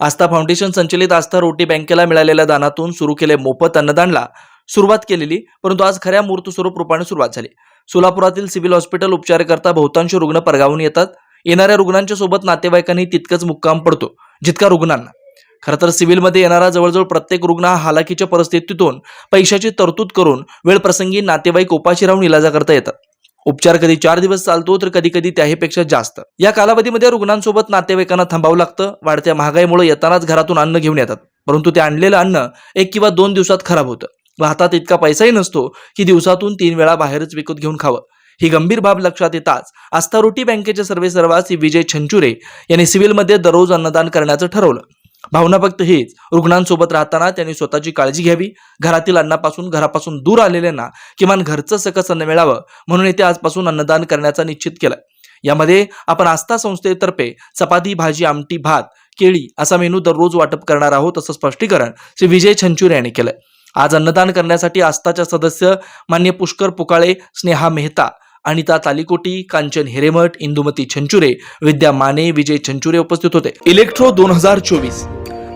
आस्था foundation संचलित आस्था रोटी बँकेला मिळालेल्या दानातून सुरू केले मोफत अन्नदानला सुरुवात केलेली परंतु आज खऱ्या मूर्तस्वरूप रूपाने सुरुवात झाली. सोलापुरातील सिव्हिल हॉस्पिटल उपचारकरता बहुतांश रुग्ण परगावून येतात. येणाऱ्या रुग्णांच्या सोबत नातेवाईकांनी तितकंच मुक्काम पडतो जितका रुग्णांना. खरं तर सिव्हिलमध्ये येणारा जवळजवळ प्रत्येक रुग्ण हा हालाकीच्या परिस्थितीतून पैशाची तरतूद करून वेळप्रसंगी नातेवाईक उपाशी राहून इलाजा करता येतात. उपचार कधी चार दिवस चालतो तर कधी कधी त्याहीपेक्षा जास्त. या कालावधीमध्ये रुग्णांसोबत नातेवाईकांना थांबावं लागतं. वाढत्या महागाईमुळे येतानाच घरातून अन्न घेऊन येतात. परंतु ते आणलेलं अन्न एक किंवा दोन दिवसात खराब होतं. व हातात इतका पैसाही नसतो की दिवसातून तीन वेळा बाहेरच विकत घेऊन खावं. ही गंभीर बाब लक्षात येताच आस्था रोटी बँकेचे सर्वे सर्वासी विजय छंचुरे यांनी सिव्हिलमध्ये दररोज अन्नदान करण्याचं ठरवलं. भावना फक्त हेच. रुग्णांसोबत राहताना त्यांनी स्वतःची काळजी घ्यावी. घरातील अन्नापासून घरापासून दूर आलेल्यांना किमान घरचं सकस अन्न मिळावं म्हणून येथे आजपासून अन्नदान करण्याचा निश्चित केलं यामध्ये आपण आस्था संस्थेतर्फे चपाती भाजी आमटी भात केळी असा मेनू दररोज वाटप करणार आहोत असं स्पष्टीकरण श्री विजय छंचुरे यांनी केलं आज अन्नदान करण्यासाठी आस्थाच्या सदस्य मान्य पुष्कर पुकाळे स्नेहा मेहता अनिता तालिकोटी कांचन हिरेमठ इंदुमती छंचुरे विद्या माने विजय छंचुरे उपस्थित होते. इलेक्ट्रो दोन हजार चोवीस.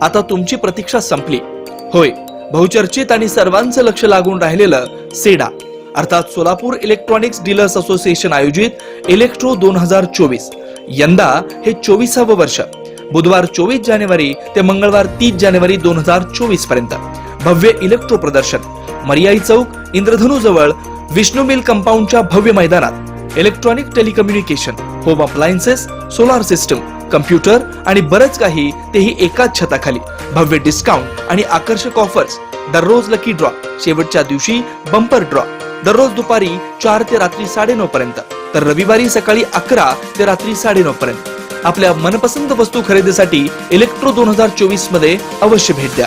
आता तुमची प्रतीक्षा संपली. होय बहुचर्चित आणि सर्वांचं लक्ष लागून राहिलेलं सेडा अर्थात सोलापूर इलेक्ट्रॉनिक्स डीलर्स असोसिएशन आयोजित इलेक्ट्रो दोन हजार चोवीस. यंदा हे चोवीसावं वर्ष. बुधवार चोवीस जानेवारी ते मंगळवार तीस जानेवारी दोन हजार चोवीसपर्यंत. भव्य इलेक्ट्रो प्रदर्शन. मरियाई चौक इंद्रधनू जवळ विष्णू मिल कंपाऊंडच्या भव्य मैदानात electronic telecommunication home appliances solar system computer आणि बरंच काही तेही एकाच छताखाली. भव्य डिस्काउंट आणि आकर्षक ऑफर्स दररोज लकी ड्रॉ शेवटच्या दिवशी बंपर ड्रॉ दररोज दुपारी चार ते रात्री साडेनऊ पर्यंत. तर रविवारी सकाळी अकरा ते रात्री साडेनऊ पर्यंत. आपल्या मनपसंत वस्तू खरेदीसाठी इलेक्ट्रो दोन हजार चोवीसमध्ये अवश्य भेट द्या.